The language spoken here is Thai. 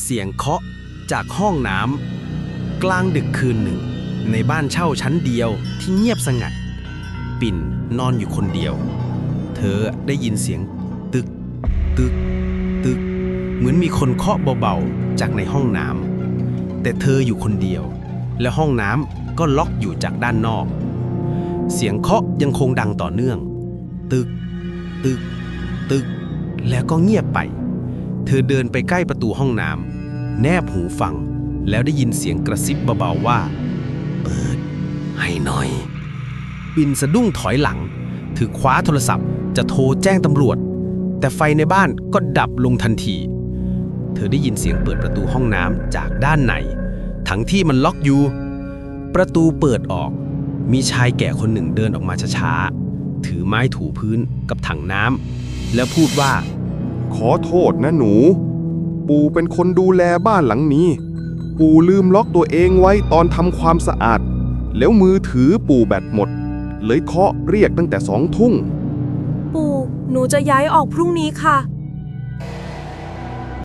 เสียงเคาะจากห้องน้ำกลางดึกคืนหนึ่ง ในบ้านเช่าชั้นเดียวที่เงียบสงัด ปิ่นนอนอยู่คนเดียว เธอได้ยินเสียงตึก ตึก ตึก เหมือนมีคนเคาะเบาๆจากในห้องน้ำแต่เธออยู่คนเดียว และห้องน้ำก็ล็อกอยู่จากด้านนอก เสียงเคาะยังคงดังต่อเนื่อง ตึก ตึก ตึก แล้วก็เงียบไป เธอเดินไปใกล้ประตูห้องน้ำแนบหูฟัง แล้วได้ยินเสียงกระซิบเบาๆว่า เปิด ให้หน่อย ปินสะดุ้งถอยหลัง ถือคว้าโทรศัพท์จะโทรแจ้งตำรวจ แต่ไฟในบ้านก็ดับลงทันที เธอได้ยินเสียงเปิดประตูห้องน้ำจากด้านในทั้งที่มันล็อกอยู่ ประตูเปิดออก มีชายแก่คนหนึ่งเดินออกมาช้าๆ ถือไม้ถูพื้นกับถังน้ำแล้วพูดว่า ขอโทษนะหนู ปู่เป็นคนดูแลบ้านหลังนี้ ปู่ลืมล็อกตัวเองไว้ตอนทำความสะอาด แล้วมือถือปู่แบตหมด เลยเคาะเรียกตั้งแต่สองทุ่ง ปู่ หนูจะย้ายออกพรุ่งนี้ค่ะ